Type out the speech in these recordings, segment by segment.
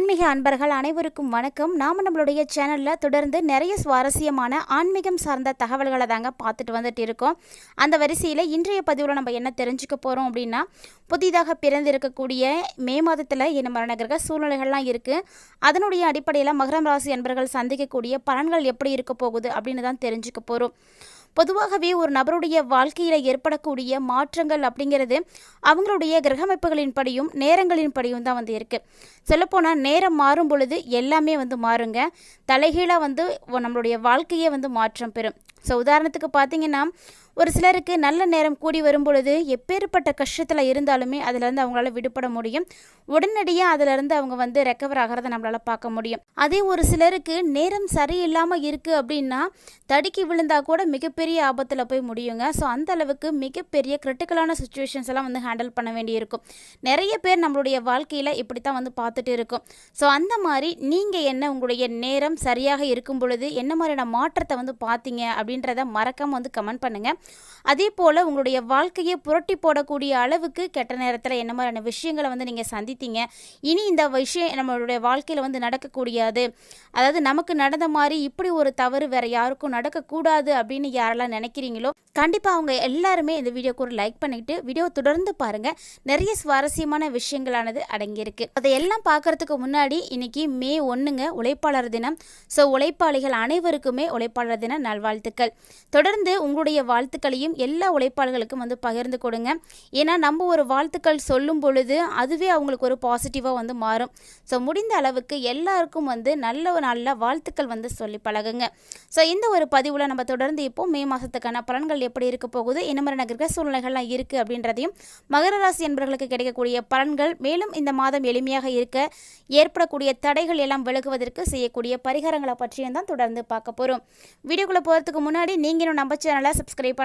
ஆன்மீக அன்பர்கள் அனைவருக்கும் வணக்கம். நாம் நம்மளுடைய சேனலில் தொடர்ந்து நிறைய சுவாரஸ்யமான ஆன்மீகம் சார்ந்த தகவல்களை தாங்க பார்த்துட்டு வந்துட்டு இருக்கோம். அந்த வரிசையில் இன்றைய பதிவில் நம்ம என்ன தெரிஞ்சுக்க போகிறோம் அப்படின்னா புதிதாக பிறந்திருக்கக்கூடிய மே மாதத்தில் என்ன மரணகிரக சூழ்நிலைகள்லாம் இருக்குது அதனுடைய அடிப்படையில் மகரம் ராசி அன்பர்கள் சந்திக்கக்கூடிய பலன்கள் எப்படி இருக்க போகுது அப்படின்னு தான் தெரிஞ்சுக்க போகிறோம் பொதுவாகவே ஒரு நபருடைய வாழ்க்கையில் ஏற்படக்கூடிய மாற்றங்கள் அப்படிங்கிறது அவங்களுடைய கிரகமைப்புகளின் படியும் நேரங்களின் படியும் தான் வந்து இருக்குது சொல்லப்போனால் நேரம் மாறும் பொழுது எல்லாமே வந்து மாறுங்க. தலைகீழாக வந்து நம்மளுடைய வாழ்க்கையே வந்து மாற்றம் பெறும். ஸோ உதாரணத்துக்கு பார்த்தீங்கன்னா ஒரு சிலருக்கு நல்ல நேரம் கூடி வரும் பொழுது எப்பேற்பட்ட கஷ்டத்தில் இருந்தாலுமே அதிலிருந்து அவங்களால விடுபட முடியும். உடனடியாக அதிலிருந்து அவங்க வந்து ரெக்கவர் ஆகிறத நம்மளால் பார்க்க முடியும். அதே ஒரு சிலருக்கு நேரம் சரியில்லாமல் இருக்குது அப்படின்னா தடுக்கி விழுந்தால் கூட மிகப்பெரிய ஆபத்தில் போய் முடியுங்க. ஸோ அந்த அளவுக்கு மிகப்பெரிய கிரிட்டிக்கலான சுச்சுவேஷன்ஸ் எல்லாம் வந்து ஹேண்டில் பண்ண வேண்டியிருக்கும். நிறைய பேர் நம்மளுடைய வாழ்க்கையில் இப்படி தான் வந்து பார்த்துட்டு இருக்கும். ஸோ அந்த மாதிரி நீங்கள் என்ன உங்களுடைய நேரம் சரியாக இருக்கும் பொழுது என்ன மாதிரியான மாற்றத்தை வந்து பார்த்தீங்க அப்படின்றத மறக்காமல் வந்து கமெண்ட் பண்ணுங்கள் அதே போல் உங்களுடைய வாழ்க்கையை புரட்டி போடக்கூடிய அளவுக்கு கெட்ட நேரத்தில் என்ன மாதிரியான விஷயங்களை வந்து நீங்கள் சந்தித்தீங்க. இனி இந்த விஷயம் நம்மளுடைய வாழ்க்கையில் வந்து நடக்கக்கூடியது. அதாவது நமக்கு நடந்த மாதிரி இப்படி ஒரு தவறு வேறு யாருக்கும் நடக்கக்கூடாது அப்படின்னு யாரெல்லாம் நினைக்கிறீங்களோ கண்டிப்பாக அவங்க எல்லாருமே இந்த வீடியோக்கு ஒரு லைக் பண்ணிக்கிட்டு வீடியோ தொடர்ந்து பாருங்கள் நிறைய சுவாரஸ்யமான விஷயங்களானது அடங்கியிருக்கு. அதையெல்லாம் பார்க்குறதுக்கு முன்னாடி இன்னைக்கு மே ஒன்றுங்க உழைப்பாளர் தினம். ஸோ உழைப்பாளிகள் அனைவருக்குமே உழைப்பாளர் தின நல்வாழ்த்துக்கள். தொடர்ந்து உங்களுடைய வாழ்த்து வாழ்த்துக்களையும் எல்லா உழைப்பாளர்களுக்கும் வந்து பகிர்ந்து கொடுங்க. ஏன்னா நம்ம ஒரு வாழ்த்துக்கள் சொல்லும் பொழுது அதுவே அவங்களுக்கு ஒரு பாசிட்டிவாக வந்து மாறும். ஸோ முடிந்த அளவுக்கு எல்லாருக்கும் வந்து நல்ல ஒரு நல்ல வாழ்த்துக்கள் வந்து சொல்லி பழகுங்க. ஸோ இந்த ஒரு பதிவில் நம்ம தொடர்ந்து இப்போ மே மாதத்துக்கான பலன்கள் எப்படி இருக்க போகுது என்ன மாதிரி சூழ்நிலைகள்லாம் இருக்குது அப்படின்றதையும் மகர ராசி என்பவர்களுக்கு கிடைக்கக்கூடிய பலன்கள் மேலும் இந்த மாதம் எளிமையாக இருக்க ஏற்படக்கூடிய தடைகள் எல்லாம் விலகுவதற்கு செய்யக்கூடிய பரிகாரங்களை பற்றியும் தான் தொடர்ந்து பார்க்க போகிறோம் வீடியோக்குள்ளே போகிறதுக்கு முன்னாடி நீங்களும் நம்ம சேனலை சப்ஸ்கிரைப்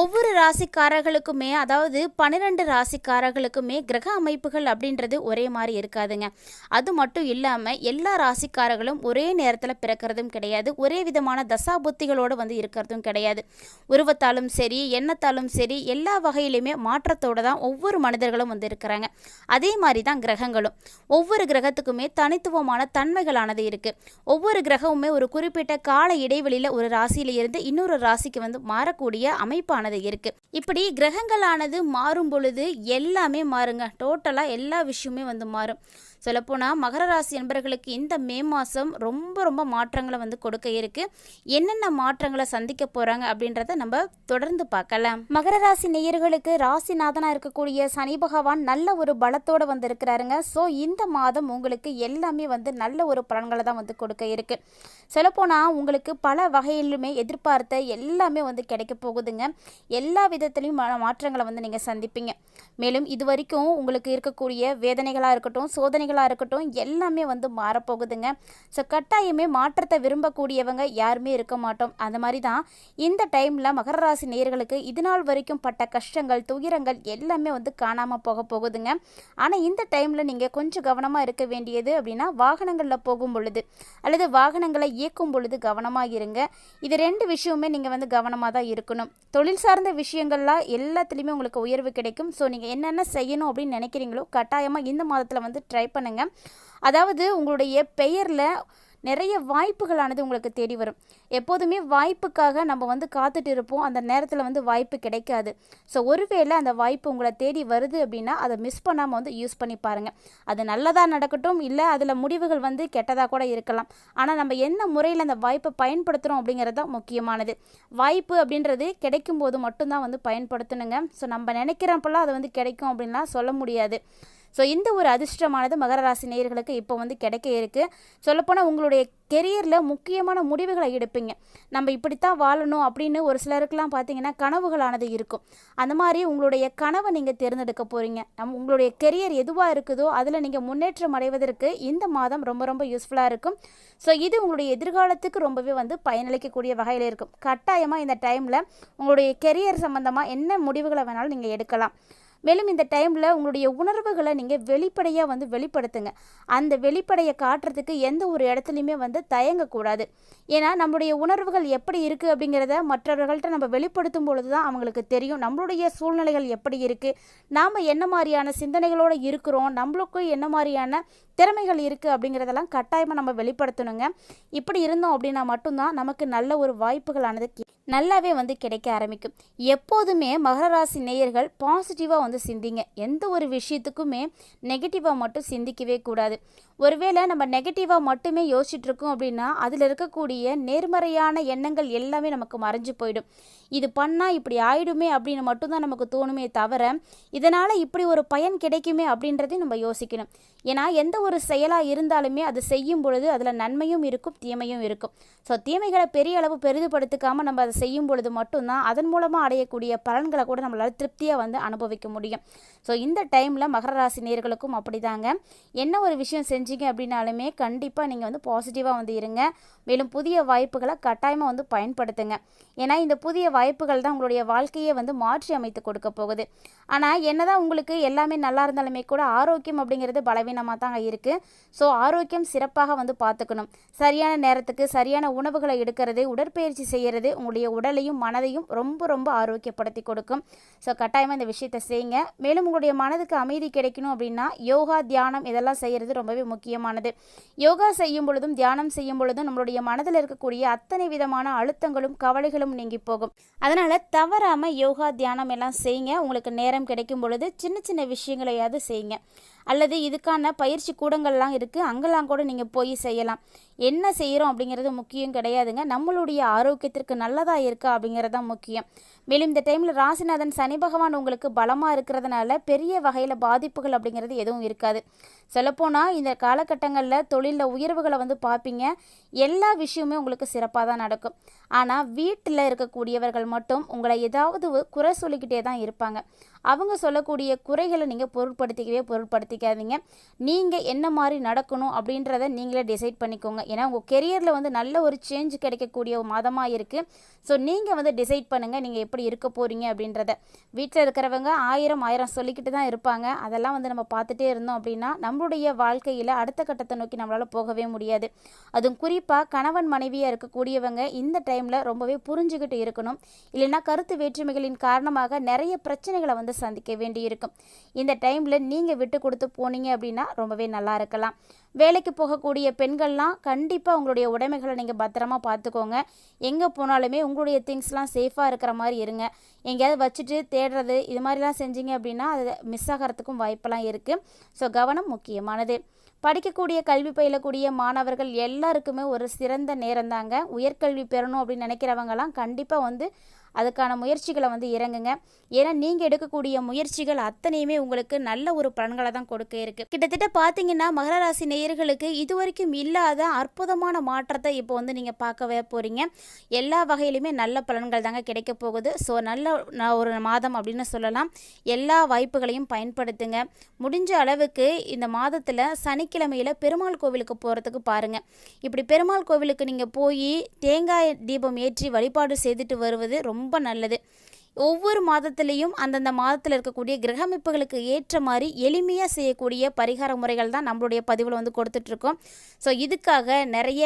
ஒவ்வொரு ராசிக்காரர்களுக்குமே அதாவது பன்னிரெண்டு ராசிக்காரர்களுக்குமே கிரக அமைப்புகள் அப்படின்றது ஒரே மாதிரி இருக்காதுங்க. அது மட்டும் இல்லாமல் எல்லா ராசிக்காரர்களும் ஒரே நேரத்தில் பிறக்கிறதும் கிடையாது. ஒரே விதமான தசா புத்திகளோடு வந்து இருக்கிறதும் கிடையாது. உருவத்தாலும் சரி எண்ணத்தாலும் சரி எல்லா வகையிலுமே மாற்றத்தோடு தான் ஒவ்வொரு மனிதர்களும் வந்து இருக்கிறாங்க. அதே மாதிரி தான் கிரகங்களும். ஒவ்வொரு கிரகத்துக்குமே தனித்துவமான தன்மைகளானது இருக்குது ஒவ்வொரு கிரகமுமே ஒரு குறிப்பிட்ட கால இடைவெளியில் ஒரு ராசியில இருந்து இன்னொரு ராசிக்கு வந்து மாறக்கூடிய அமைப்பான ஆனது இருக்கு. இப்படி கிரகங்களானது மாறும் பொழுது எல்லாமே மாறுங்க. டோட்டலாக எல்லா விஷயமே வந்து மாறும். சொல்லப்போனால் மகர ராசி என்பர்களுக்கு இந்த மே மாதம் ரொம்ப ரொம்ப மாற்றங்களை வந்து கொடுக்க இருக்கு. என்னென்ன மாற்றங்களை சந்திக்க போகிறாங்க அப்படின்றத நம்ம தொடர்ந்து பார்க்கலாம். மகர ராசி நேயர்களுக்கு ராசிநாதனாக இருக்கக்கூடிய சனி பகவான் நல்ல ஒரு பலத்தோடு வந்து இருக்கிறாருங்க ஸோ இந்த மாதம் உங்களுக்கு எல்லாமே வந்து நல்ல ஒரு பலன்களை தான் வந்து கொடுக்க இருக்கு. சொல்லப்போனால் உங்களுக்கு பல வகையிலுமே எதிர்பார்த்த எல்லாமே வந்து கிடைக்க போகுதுங்க. எல்லா விதத்துலேயும் மாற்றங்களை வந்து நீங்கள் சந்திப்பீங்க. மேலும் இது வரைக்கும் உங்களுக்கு இருக்கக்கூடிய வேதனைகளாக இருக்கட்டும் சோதனைகளாக இருக்கட்டும் எல்லாமே வந்து மாறப்போகுதுங்க. ஸோ கட்டாயமே மாற்றத்தை விரும்பக்கூடியவங்க யாருமே இருக்க மாட்டோம். அந்த மாதிரி தான் இந்த டைமில் மகர ராசி நேர்களுக்கு இது நாள் வரைக்கும் பட்ட கஷ்டங்கள் துயரங்கள் எல்லாமே வந்து காணாமல் போக போகுதுங்க. ஆனால் இந்த டைமில் நீங்கள் கொஞ்சம் கவனமாக இருக்க வேண்டியது அப்படின்னா வாகனங்களில் போகும் பொழுது அல்லது வாகனங்களை இயக்கும் பொழுது கவனமாக இருங்க. இது ரெண்டு விஷயமுமே நீங்கள் வந்து கவனமாக தான் இருக்கணும். தொழில் சார்ந்த விஷயங்கள்லாம் எல்லாத்துலேயுமே உங்களுக்கு உயர்வு கிடைக்கும். ஸோ நீங்கள் என்னென்ன செய்யணும் அப்படின்னு நினைக்கிறீங்களோ கட்டாயமாக இந்த மாதத்தில் வந்து ட்ரை பண்ணுங்கள் அதாவது உங்களுடைய பெயரில் நிறைய வாய்ப்புகளானது உங்களுக்கு தேடி வரும். எப்போதுமே வாய்ப்புக்காக நம்ம வந்து காத்துட்டு இருப்போம். அந்த நேரத்தில் வந்து வாய்ப்பு கிடைக்காது. ஸோ ஒருவேளை அந்த வாய்ப்பு உங்களை தேடி வருது அப்படின்னா அதை மிஸ் பண்ணாமல் வந்து யூஸ் பண்ணி பாருங்கள் அது நல்லதாக நடக்கட்டும் இல்லை அதில் முடிவுகள் வந்து கெட்டதாக கூட இருக்கலாம். ஆனால் நம்ம என்ன முறையில் அந்த வாய்ப்பை பயன்படுத்துகிறோம் அப்படிங்கிறது தான் முக்கியமானது. வாய்ப்பு அப்படின்றது கிடைக்கும் போது மட்டும்தான் வந்து பயன்படுத்தணுங்க. ஸோ நம்ம நினைக்கிறப்பெல்லாம் அது வந்து கிடைக்கும் அப்படின்லாம் சொல்ல முடியாது. ஸோ இந்த ஒரு அதிர்ஷ்டமானது மகர ராசி நேயர்களுக்கு இப்போ வந்து கிடைக்க இருக்குது சொல்லப்போனால் உங்களுடைய கெரியரில் முக்கியமான முடிவுகளை எடுப்பீங்க. நம்ம இப்படித்தான் வாழணும் அப்படின்னு ஒரு சிலருக்கெலாம் பார்த்தீங்கன்னா கனவுகளானது இருக்கும். அந்த மாதிரி உங்களுடைய கனவை நீங்கள் தேர்ந்தெடுக்க போகிறீங்க நம் உங்களுடைய கெரியர் எதுவாக இருக்குதோ அதில் நீங்கள் முன்னேற்றம் அடைவதற்கு இந்த மாதம் ரொம்ப ரொம்ப யூஸ்ஃபுல்லாக இருக்கும். ஸோ இது உங்களுடைய எதிர்காலத்துக்கு ரொம்பவே வந்து பயனளிக்கக்கூடிய வகையில் இருக்கும். கட்டாயமாக இந்த டைமில் உங்களுடைய கெரியர் சம்மந்தமாக என்ன முடிவுகளை வேணாலும் நீங்கள் எடுக்கலாம். மேலும் இந்த டைமில் உங்களுடைய உணர்வுகளை நீங்கள் வெளிப்படையாக வந்து வெளிப்படுத்துங்க. அந்த வெளிப்படையை காட்டுறதுக்கு எந்த ஒரு இடத்துலையுமே வந்து தயங்கக்கூடாது ஏன்னா நம்மளுடைய உணர்வுகள் எப்படி இருக்குது அப்படிங்கிறத மற்றவர்கள்ட்ட நம்ம வெளிப்படுத்தும் பொழுது தான் அவங்களுக்கு தெரியும். நம்மளுடைய சூழ்நிலைகள் எப்படி இருக்குது நாம் என்ன மாதிரியான சிந்தனைகளோடு இருக்கிறோம்? நம்மளுக்கும் என்ன மாதிரியான திறமைகள் இருக்குது அப்படிங்கிறதெல்லாம் கட்டாயமாக நம்ம வெளிப்படுத்தணுங்க. இப்படி இருந்தோம் அப்படின்னா மட்டும்தான் நமக்கு நல்ல ஒரு வாய்ப்புகளானது நல்லாவே வந்து கிடைக்க ஆரம்பிக்கும். எப்போதுமே மகர ராசி நேயர்கள் பாசிட்டிவாக வந்து சிந்திங்க. எந்த ஒரு விஷயத்துக்குமே நெகட்டிவாக மட்டும் சிந்திக்கவே கூடாது. ஒருவேளை நம்ம நெகட்டிவாக மட்டுமே யோசிச்சுட்ருக்கோம் அப்படின்னா அதில் இருக்கக்கூடிய நேர்மறையான எண்ணங்கள் எல்லாமே நமக்கு மறைஞ்சு போயிடும். இது பண்ணால் இப்படி ஆயிடுமே அப்படின்னு மட்டும்தான் நமக்கு தோணுமே தவிர இதனால் இப்படி ஒரு பயன் கிடைக்குமே அப்படின்றதையும் நம்ம யோசிக்கணும். ஏன்னா எந்த ஒரு செயலாக இருந்தாலுமே அது செய்யும் பொழுது அதில் நன்மையும் இருக்கும் தீமையும் இருக்கும். ஸோ தீமைகளை பெரிய அளவு பெரிதுபடுத்திக்காமல் நம்ம அதை செய்யும் பொழுது மட்டும்தான் அதன் மூலமாக அடையக்கூடிய பலன்களை கூட நம்மளால் திருப்தியாக வந்து அனுபவிக்க முடியும். ஸோ இந்த டைமில் மகர ராசி நேர்களுக்கும் அப்படிதாங்க. என்ன ஒரு விஷயம் செஞ்சு செஞ்சீங்க அப்படின்னாலுமே கண்டிப்பாக நீங்கள் வந்து பாசிட்டிவாக வந்து இருங்க. மேலும் புதிய வாய்ப்புகளை கட்டாயமாக வந்து பயன்படுத்துங்க. ஏன்னா இந்த புதிய வாய்ப்புகள் தான் உங்களுடைய வாழ்க்கையை வந்து மாற்றி அமைத்து கொடுக்க போகுது. ஆனால் என்னதான் உங்களுக்கு எல்லாமே நல்லா இருந்தாலுமே கூட ஆரோக்கியம் அப்படிங்கிறது பலவீனமாக தாங்க இருக்குது ஸோ ஆரோக்கியம் சிறப்பாக வந்து பார்த்துக்கணும். சரியான நேரத்துக்கு சரியான உணவுகளை எடுக்கிறது உடற்பயிற்சி செய்கிறது உங்களுடைய உடலையும் மனதையும் ரொம்ப ரொம்ப ஆரோக்கியப்படுத்தி கொடுக்கும். ஸோ கட்டாயமாக இந்த விஷயத்தை செய்யுங்க. மேலும் உங்களுடைய மனதுக்கு அமைதி கிடைக்கணும் அப்படின்னா யோகா தியானம் இதெல்லாம் செய்கிறது ரொம்பவே முக்கியமானது. யோகா செய்யும் பொழுதும் தியானம் செய்யும் பொழுதும் நம்மளுடைய மனதில் இருக்கக்கூடிய அத்தனை விதமான அழுத்தங்களும் கவலைகளும் நீங்கி போகும். அதனால் தவறாமல் யோகா தியானம் எல்லாம் செய்யுங்க உங்களுக்கு நேரம் கிடைக்கும் பொழுது சின்ன சின்ன விஷயங்களையாவது செய்யுங்க அல்லது இதுக்கான பயிற்சி கூடங்கள்லாம் இருக்குது அங்கெல்லாம் கூட நீங்கள் போய் செய்யலாம். என்ன செய்கிறோம் அப்படிங்கிறது முக்கியம் கிடையாதுங்க. நம்மளுடைய ஆரோக்கியத்திற்கு நல்லதாக இருக்கா அப்படிங்கிறது தான் முக்கியம். மேலும் இந்த டைமில் ராசிநாதன் சனி பகவான் உங்களுக்கு பலமாக இருக்கிறதுனால பெரிய வகையில் பாதிப்புகள் அப்படிங்கிறது எதுவும் இருக்காது. சொல்லப்போனால் இந்த காலகட்டங்களில் தொழிலில் உயர்வுகளை வந்து பார்ப்பீங்க. எல்லா விஷயமுமே உங்களுக்கு சிறப்பாக தான் நடக்கும். ஆனால் வீட்டில் இருக்கக்கூடியவர்கள் மட்டும் உங்களை ஏதாவது குறை சொல்லிக்கிட்டே தான் இருப்பாங்க. அவங்க சொல்லக்கூடிய குறைகளை நீங்கள் பொருட்படுத்திக்கவே பொருட்படுத்திக்காதீங்க. நீங்கள் என்ன மாதிரி நடக்கணும் அப்படின்றத நீங்களே டிசைட் பண்ணிக்கோங்க. ஏன்னா உங்கள் கெரியரில் வந்து நல்ல ஒரு சேஞ்ச் கிடைக்கக்கூடிய ஒரு மாதமாக இருக்குது ஸோ நீங்கள் வந்து டிசைட் பண்ணுங்கள் நீங்கள் எப்படி இருக்க போகிறீங்க அப்படின்றத. வீட்டில் இருக்கிறவங்க ஆயிரம் ஆயிரம் சொல்லிக்கிட்டு தான் இருப்பாங்க. அதெல்லாம் வந்து நம்ம பார்த்துட்டே இருந்தோம் அப்படின்னா நம்மளுடைய வாழ்க்கையில் அடுத்த கட்டத்தை நோக்கி நம்மளால் போகவே முடியாது. அதுவும் குறிப்பாக கணவன் மனைவியாக இருக்கக்கூடியவங்க இந்த டைமில் ரொம்பவே புரிஞ்சுக்கிட்டு இருக்கணும். இல்லைன்னா கருத்து வேற்றுமைகளின் காரணமாக நிறைய பிரச்சனைகளை வந்து சந்திக்க வேண்டியிருக்கும். இந்த டைமில் நீங்கள் விட்டு கொடுத்து போனீங்க அப்படின்னா ரொம்பவே நல்லா இருக்கலாம். வேலைக்கு போகக்கூடிய பெண்கள்லாம் கண்டிப்பாக உங்களுடைய உடைமைகளை நீங்கள் பத்திரமா பார்த்துக்கோங்க. எங்கே போனாலுமே உங்களுடைய திங்ஸ்லாம் சேஃபாக இருக்கிற மாதிரி இருங்க. எங்கேயாவது வச்சுட்டு தேடுறது இது மாதிரிலாம் செஞ்சீங்க அப்படின்னா அது மிஸ் ஆகிறதுக்கும் வாய்ப்பெல்லாம் இருக்குது ஸோ கவனம் முக்கியமானது. படிக்கக்கூடிய கல்வி பயிலக்கூடிய மாணவர்கள் எல்லாருக்குமே ஒரு சிறந்த நேரம் தாங்க. உயர்கல்வி பெறணும் அப்படின்னு நினைக்கிறவங்கலாம் கண்டிப்பாக வந்து அதுக்கான முயற்சிகளை வந்து இறங்குங்க. ஏன்னா நீங்கள் எடுக்கக்கூடிய முயற்சிகள் அத்தனையுமே உங்களுக்கு நல்ல ஒரு பலன்களை தான் கொடுக்க இருக்கு. கிட்டத்தட்ட பார்த்தீங்கன்னா மகர ராசி நேயர்களுக்கு இதுவரைக்கும் இல்லாத அற்புதமான மாற்றத்தை இப்போ வந்து நீங்கள் பார்க்கவே போகிறீங்க எல்லா வகையிலுமே நல்ல பலன்கள் தாங்க கிடைக்க போகுது. ஸோ நல்ல ஒரு மாதம் அப்படின்னு சொல்லலாம். எல்லா வாய்ப்புகளையும் பயன்படுத்துங்க. முடிஞ்ச அளவுக்கு இந்த மாதத்தில் சனிக்கிழமையில் பெருமாள் கோவிலுக்கு போகிறதுக்கு பாருங்கள் இப்படி பெருமாள் கோவிலுக்கு நீங்கள் போய் தேங்காய் தீபம் ஏற்றி வழிபாடு செய்துட்டு வருவது ரொம்ப ரொம்ப நல்லது. ஒவ்வொரு மாதத்துலேயும் அந்தந்த மாதத்தில் இருக்கக்கூடிய கிரக அமைப்புகளுக்கு ஏற்ற மாதிரி எளிமையாக செய்யக்கூடிய பரிகார முறைகள் தான் நம்மளுடைய பதிவில் வந்து கொடுத்துட்ருக்கோம். ஸோ இதுக்காக நிறைய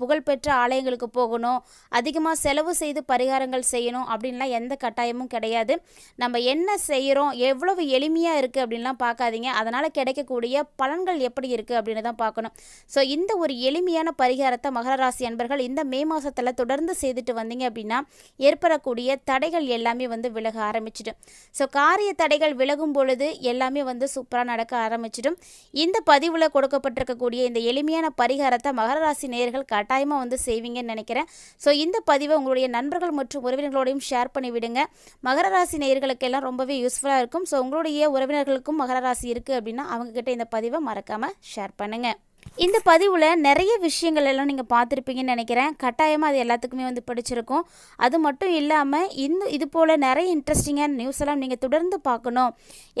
புகழ்பெற்ற ஆலயங்களுக்கு போகணும் அதிகமாக செலவு செய்து பரிகாரங்கள் செய்யணும் அப்படின்லாம் எந்த கட்டாயமும் கிடையாது. நம்ம என்ன செய்கிறோம் எவ்வளவு எளிமையாக இருக்குது அப்படின்லாம் பார்க்காதீங்க. அதனால் கிடைக்கக்கூடிய பலன்கள் எப்படி இருக்குது அப்படின்னு தான் பார்க்கணும். ஸோ இந்த ஒரு எளிமையான பரிகாரத்தை மகர ராசி அன்பர்கள் இந்த மே மாதத்தில் தொடர்ந்து செய்துட்டு வந்தீங்க அப்படின்னா ஏற்படக்கூடிய தடைகள் எல்லாமே வந்து விலக ஆரம்பிச்சிடும். ஸோ காரிய தடைகள் விலகும் பொழுது எல்லாமே வந்து சூப்பராக நடக்க ஆரம்பிச்சிடும். இந்த பதிவில் கொடுக்கப்பட்டிருக்கக்கூடிய இந்த எளிமையான பரிகாரத்தை மகர ராசி கட்டாயமாக வந்து செய்வீங்கன்னு நினைக்கிறேன். ஸோ இந்த பதிவை உங்களுடைய நண்பர்கள் மற்றும் உறவினர்களோடையும் ஷேர் பண்ணி விடுங்க. மகர ராசி நேயர்களுக்கெல்லாம் ரொம்பவே யூஸ்ஃபுல்லாக இருக்கும். ஸோ உங்களுடைய உறவினர்களுக்கும் மகர ராசி இருக்குது அப்படின்னா அவங்கக்கிட்ட இந்த பதிவை மறக்காமல் ஷேர் பண்ணுங்கள் இந்த பதிவில் நிறைய விஷயங்கள் எல்லாம் நீங்கள் பார்த்துருப்பீங்கன்னு நினைக்கிறேன். கட்டாயமாக அது எல்லாத்துக்குமே வந்து பிடிச்சிருக்கும். அது மட்டும் இல்லாமல் இன்னும் இது போல் நிறைய இன்ட்ரெஸ்டிங்கான நியூஸ் எல்லாம் நீங்கள் தொடர்ந்து பார்க்கணும்.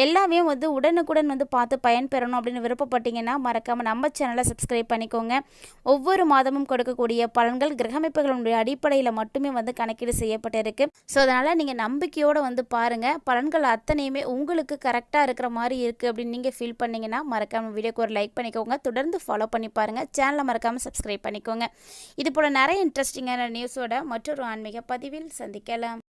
எல்லாமே வந்து உடனுக்குடன் வந்து பார்த்து பயன்பெறணும் அப்படின்னு விருப்பப்பட்டீங்கன்னா மறக்காமல் நம்ம சேனலை சப்ஸ்கிரைப் பண்ணிக்கோங்க. ஒவ்வொரு மாதமும் கொடுக்கக்கூடிய பலன்கள் கிரகமைப்புகளுடைய அடிப்படையில் மட்டுமே வந்து கணக்கீடு செய்யப்பட்டிருக்கு. ஸோ அதனால் நீங்கள் நம்பிக்கையோடு வந்து பாருங்கள் பலன்கள் அத்தனையுமே உங்களுக்கு கரெக்டாக இருக்கிற மாதிரி இருக்குது அப்படின்னு நீங்கள் ஃபீல் பண்ணிங்கன்னா மறக்காமல் வீடியோக்கு ஒரு லைக் பண்ணிக்கோங்க. தொடர்ந்து ஃபாலோ ஃபாலோ பண்ணி பாருங்கள் சேனலை மறக்காமல் சப்ஸ்கிரைப் பண்ணிக்கோங்க. இது போல் நிறைய இன்ட்ரெஸ்டிங்கான நியூஸோட மற்றொரு ஆன்மீக பதிவில் சந்திக்கலாம்.